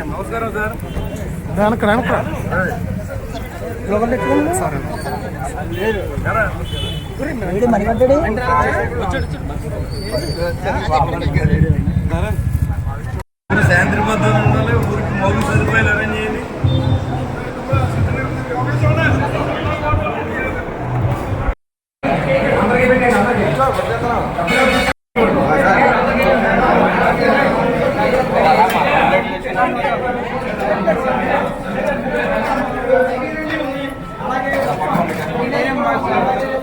నమస్కారం సార్ వెనక వెనక సాయంత్రం మధ్యాహ్నం ఉండాలి ఊరికి మౌలిక సదుపాయాలు అరేంజ్ చేయండి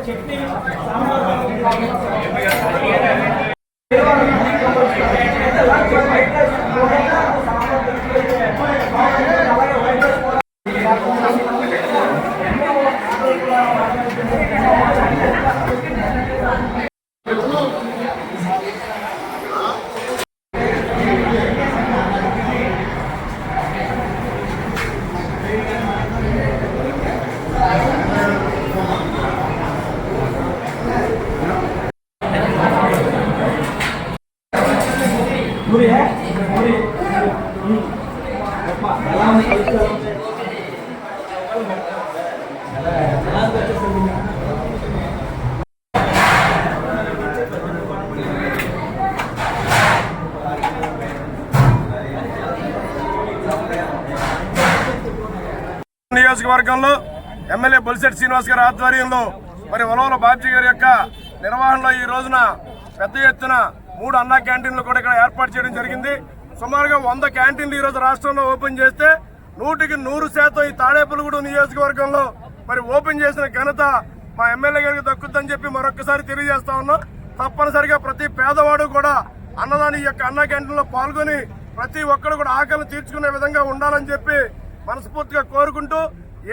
చెప్పి నియోజకవర్గంలో ఎమ్మెల్యే బొలిశెట్టి శ్రీనివాస్ గారి ఆధ్వర్యంలో మరి వలవల బాబ్జీ గారి యొక్క నిర్వహణలో ఈ రోజున పెద్ద ఎత్తున మూడు అన్నా క్యాంటీన్లు కూడా ఇక్కడ ఏర్పాటు చేయడం జరిగింది. సుమారుగా వంద క్యాంటీన్లు ఈ రోజు రాష్ట్రంలో ఓపెన్ చేస్తే నూటికి నూరు శాతం ఈ తాడేపల్లిగూడెం నియోజకవర్గంలో మరి ఓపెన్ చేసిన ఘనత మా ఎమ్మెల్యే గారికి దక్కుతుందని చెప్పి మరొకసారి తెలియజేస్తా ఉన్నాం. తప్పనిసరిగా ప్రతి పేదవాడు కూడా అన్నదాని యొక్క అన్న క్యాంటీన్లో పాల్గొని ప్రతి ఒక్కరు కూడా ఆకలి తీర్చుకునే విధంగా ఉండాలని చెప్పి మనస్ఫూర్తిగా కోరుకుంటూ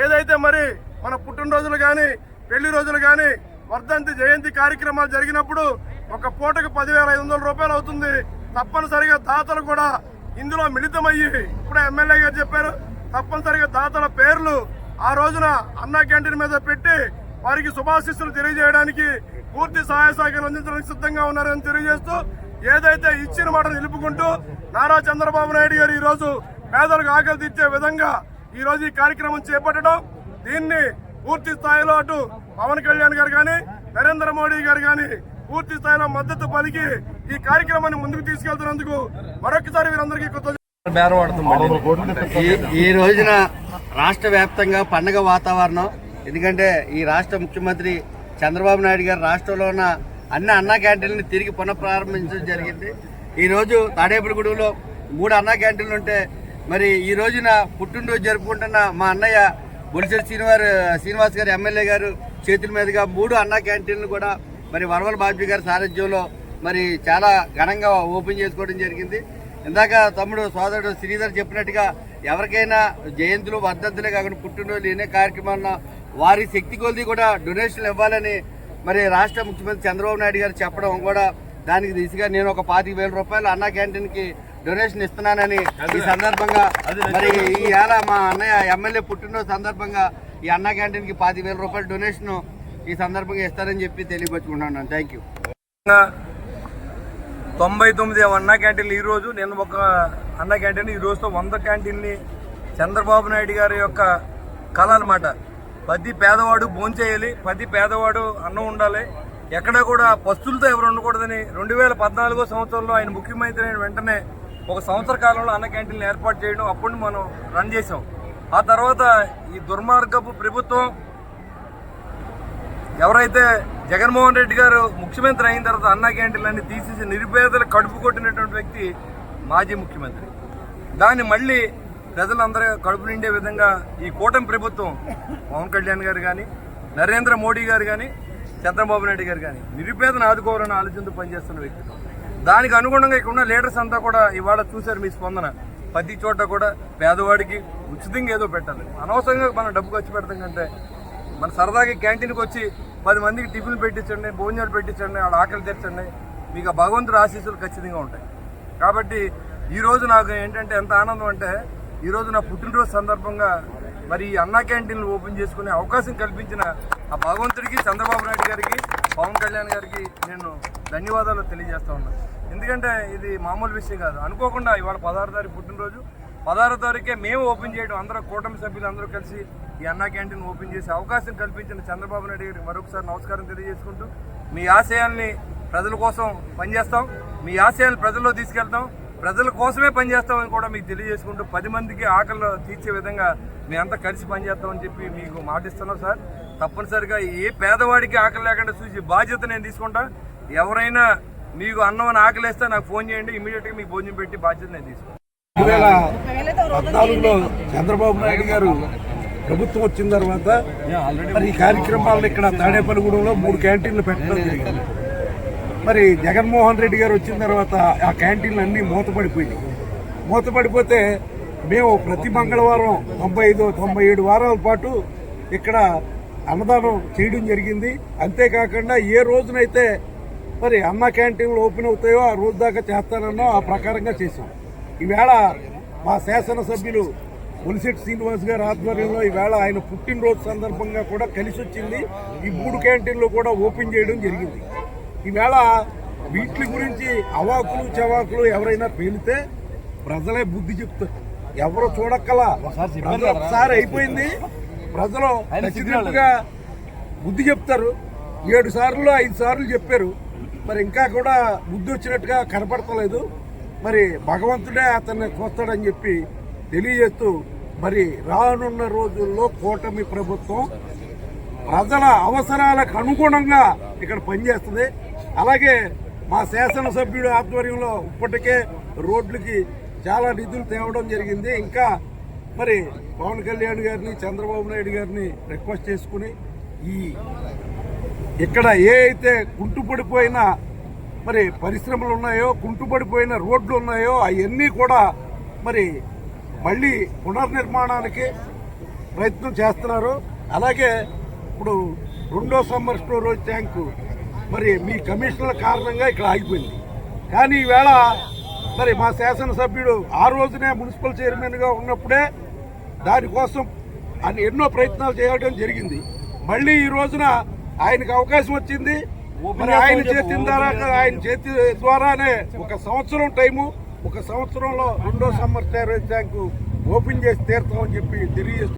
ఏదైతే మరి మన పుట్టినరోజులు కానీ పెళ్ళి రోజులు కానీ వర్ధంతి జయంతి కార్యక్రమాలు జరిగినప్పుడు ఒక పూటకు పదివేల ఐదు వందల రూపాయలు అవుతుంది. తప్పనిసరిగా దాతలు కూడా ఇందులో మిళితమయ్యి ఇప్పుడే ఎమ్మెల్యే గారు చెప్పారు తప్పనిసరిగా దాతల పేర్లు ఆ రోజున అన్నా క్యాంటీన్ మీద పెట్టి వారికి శుభాశిస్సులు తెలియజేయడానికి పూర్తి సహాయ సహకారం అందించడానికి సిద్ధంగా ఉన్నారని తెలియజేస్తూ ఏదైతే ఇచ్చిన మాట నిలుపుకుంటూ నారా చంద్రబాబు నాయుడు గారు ఈరోజు పేదలకు ఆకలి తీర్చే విధంగా ఈ రోజు ఈ కార్యక్రమం చేపట్టడం దీన్ని పూర్తి స్థాయిలో అటు పవన్ కళ్యాణ్ గారు కానీ నరేంద్ర మోడీ గారు కానీ పూర్తి స్థాయిలో మద్దతు పలికి ఈ కార్యక్రమాన్ని ముందుకు తీసుకెళ్తున్నందుకు మరొకసారి వీరందరికీ కృతజ్ఞతలు ఈ రోజున రాష్ట్ర వ్యాప్తంగా పండగ వాతావరణం. ఎందుకంటే ఈ రాష్ట్ర ముఖ్యమంత్రి చంద్రబాబు నాయుడు గారు రాష్ట్రంలో ఉన్న అన్ని అన్నా క్యాంటీన్లను తిరిగి పునఃప్రారంభించడం జరిగింది. ఈరోజు రోజు మూడు అన్నా క్యాంటీన్లు ఉంటే మరి ఈ రోజున పుట్టినరోజు జరుపుకుంటున్న మా అన్నయ్య బొలిశెట్టి శ్రీనివార్ శ్రీనివాస్ గారు ఎమ్మెల్యే గారు చేతుల మీదుగా మూడు అన్నా క్యాంటీన్లు కూడా మరి వరవల బాబీ గారి సారథ్యంలో మరి చాలా ఘనంగా ఓపెన్ చేసుకోవడం జరిగింది. ఇందాక తమ్ముడు సోదరుడు శ్రీధర్ చెప్పినట్టుగా ఎవరికైనా జయంతులు వర్ధంతులే కాకుండా పుట్టినరోజులు లేని కార్యక్రమాలను వారి శక్తి కొద్ది కూడా డొనేషన్లు ఇవ్వాలని మరి రాష్ట్ర ముఖ్యమంత్రి చంద్రబాబు నాయుడు గారు చెప్పడం కూడా దానికి దిశగా నేను ఒక పాతిక వేల రూపాయలు అన్నా క్యాంటీన్కి డొనేషన్ ఇస్తున్నానని ఈ సందర్భంగా మరి ఈ ఏళ మా అన్నయ్య ఎమ్మెల్యే పుట్టినరోజు సందర్భంగా ఈ అన్నా క్యాంటీన్కి పాతిక వేల రూపాయల డొనేషన్ ఈ సందర్భంగా ఇస్తారని చెప్పి తెలియపరుచుకుంటున్నాను. థ్యాంక్ యూ తొంభై తొమ్మిది అన్నా క్యాంటీన్లు ఈ రోజు. నేను ఒక అన్న క్యాంటీన్. ఈ రోజుతో వంద క్యాంటీన్ని చంద్రబాబు నాయుడు గారి యొక్క కళ అనమాట ప్రతి పేదవాడు భోంచేయాలి ప్రతి పేదవాడు అన్నం ఉండాలి. ఎక్కడ కూడా పస్తులతో ఎవరు ఉండకూడదని రెండు వేల పద్నాలుగో సంవత్సరంలో ఆయన ముఖ్యమంత్రి అయిన వెంటనే ఒక సంవత్సర కాలంలో అన్న క్యాంటీన్లు ఏర్పాటు చేయడం అప్పుడు మనం రన్ చేసాం ఆ తర్వాత ఈ దుర్మార్గపు ప్రభుత్వం ఎవరైతే జగన్మోహన్ రెడ్డి గారు ముఖ్యమంత్రి అయిన తర్వాత అన్నా క్యాంటీన్లన్నీ తీసేసి నిరుపేదలు కడుపు కొట్టినటువంటి వ్యక్తి మాజీ ముఖ్యమంత్రి. దాన్ని మళ్ళీ ప్రజలందరూ కడుపు నిండే విధంగా ఈ కూటమి ప్రభుత్వం పవన్ కళ్యాణ్ గారు కానీ నరేంద్ర మోడీ గారు కానీ చంద్రబాబు నాయుడు గారు కానీ నిరుపేదను ఆదుకోవాలని ఆలోచనతో పనిచేస్తున్న వ్యక్తి. దానికి అనుగుణంగా ఇక్కడ ఉన్న లీడర్స్ అంతా కూడా ఇవాళ చూశారు మీ స్పందన. ప్రతి చోట కూడా పేదవాడికి ఉచితంగా ఏదో పెట్టాలి. అనవసరంగా మనం డబ్బు ఖర్చు పెడతాం కంటే మన సరదాగా క్యాంటీన్కి వచ్చి పది మందికి టిఫిన్ పెట్టించండి భోజనాలు పెట్టించండి వాళ్ళ ఆకలి తెచ్చండి మీకు ఆ భగవంతుడి ఆశీస్సులు ఖచ్చితంగా ఉంటాయి. కాబట్టి ఈరోజు నాకు ఏంటంటే ఎంత ఆనందం అంటే ఈరోజు నా పుట్టినరోజు సందర్భంగా మరి ఈ అన్నా క్యాంటీన్లు ఓపెన్ చేసుకునే అవకాశం కల్పించిన ఆ భగవంతుడికి చంద్రబాబు నాయుడు గారికి పవన్ కళ్యాణ్ గారికి నేను ధన్యవాదాలు తెలియజేస్తా ఉన్నాను. ఎందుకంటే ఇది మామూలు విషయం కాదు. అనుకోకుండా ఇవాళ పదహారు తారీఖు పుట్టినరోజు. పదహారు తారీఖే మేము ఓపెన్ చేయడం అందరూ కూటమి సభ్యులు అందరూ కలిసి ఈ అన్నా క్యాంటీన్ ఓపెన్ చేసే అవకాశం కల్పించిన చంద్రబాబు నాయుడు గారికి మరొకసారి నమస్కారం తెలియజేసుకుంటూ మీ ఆశయాల్ని ప్రజల కోసం పనిచేస్తాం. మీ ఆశయాలు ప్రజల్లో తీసుకెళ్తాం. ప్రజల కోసమే పనిచేస్తామని కూడా మీకు తెలియజేసుకుంటూ పది మందికి ఆకలి తీర్చే విధంగా మేమంతా కలిసి పనిచేస్తామని చెప్పి మీకు మాటిస్తున్నాం సార్. తప్పనిసరిగా ఏ పేదవాడికి ఆకలి లేకుండా చూసి బాధ్యత నేను తీసుకుంటా. ఎవరైనా మీకు అన్నం అని ఆకలిస్తే నాకు ఫోన్ చేయండి ఇమీడియట్గా మీకు భోజనం పెట్టి బాధ్యత నేను తీసుకుంటాను. రెండు వేల పద్నాలుగులో చంద్రబాబు నాయుడు గారు ప్రభుత్వం వచ్చిన తర్వాత మరి ఈ కార్యక్రమాలను ఇక్కడ తాడేపల్లిగూడెంలో మూడు క్యాంటీన్లు పెట్టడం జరిగింది. మరి జగన్మోహన్ రెడ్డి గారు వచ్చిన తర్వాత ఆ క్యాంటీన్లు అన్నీ మూతపడిపోయినాయి. మూతపడిపోతే మేము ప్రతి మంగళవారం తొంభై ఐదు తొంభై ఏడు వారాల పాటు ఇక్కడ అన్నదానం చేయడం జరిగింది. అంతేకాకుండా ఏ రోజునైతే మరి అన్న క్యాంటీన్లు ఓపెన్ అవుతాయో ఆ రోజు దాకా చేస్తానన్నో ఆ ప్రకారంగా చేసాం ఈవేళ మా శాసనసభ్యులు ములిశెట్టి శ్రీనివాస్ గారి ఆధ్వర్యంలో ఈవేళ ఆయన పుట్టినరోజు సందర్భంగా కూడా కలిసి వచ్చింది. ఈ మూడు క్యాంటీన్లు కూడా ఓపెన్ చేయడం జరిగింది. ఈవేళ వీటి గురించి అవాకులు చవాకులు ఎవరైనా పేలితే ప్రజలే బుద్ధి చెప్తారు ఎవరు చూడక్కలా. ఒకసారి అయిపోయింది. ప్రజలు ఖచ్చితంగా బుద్ధి చెప్తారు. ఏడు సార్లు ఐదు సార్లు చెప్పారు. మరి ఇంకా కూడా బుద్ధి వచ్చినట్టుగా కనపడతలేదు. మరి భగవంతుడే అతన్ని కోస్తాడని చెప్పి తెలియజేస్తూ మరి రానున్న రోజుల్లో కూటమి ప్రభుత్వం ప్రజల అవసరాలకు అనుగుణంగా ఇక్కడ పనిచేస్తుంది. అలాగే మా శాసనసభ్యుడు ఆధ్వర్యంలో ఇప్పటికే రోడ్లకి చాలా నిధులు తేవడం జరిగింది. ఇంకా మరి పవన్ కళ్యాణ్ గారిని చంద్రబాబు నాయుడు గారిని రిక్వెస్ట్ చేసుకుని ఈ ఇక్కడ ఏ అయితే కుంటుపడిపోయిన మరి పరిశ్రమలు ఉన్నాయో కుంటుపడిపోయిన రోడ్లు ఉన్నాయో అవన్నీ కూడా మరి మళ్ళీ పునర్నిర్మాణానికి ప్రయత్నం చేస్తున్నారు. అలాగే ఇప్పుడు రెండో సమ్మర్ స్టోరేజ్ ట్యాంకు మరి మీ కమిషన్ల కారణంగా ఇక్కడ ఆగిపోయింది. కానీ ఈవేళ మరి మా శాసనసభ్యుడు ఆ రోజునే మున్సిపల్ చైర్మన్గా ఉన్నప్పుడే దానికోసం అని ఎన్నో ప్రయత్నాలు చేయడం జరిగింది. మళ్ళీ ఈ రోజున ఆయనకు అవకాశం వచ్చింది. మరి ఆయన చేతి ద్వారా ఆయన చేతి ద్వారానే ఒక సంవత్సరం టైము ఒక సంవత్సరంలో రెండో సమ్మర్ స్టోరేజ్ ట్యాంకు ఓపెన్ చేసి తీరుతామని చెప్పి తెలియజేస్తూ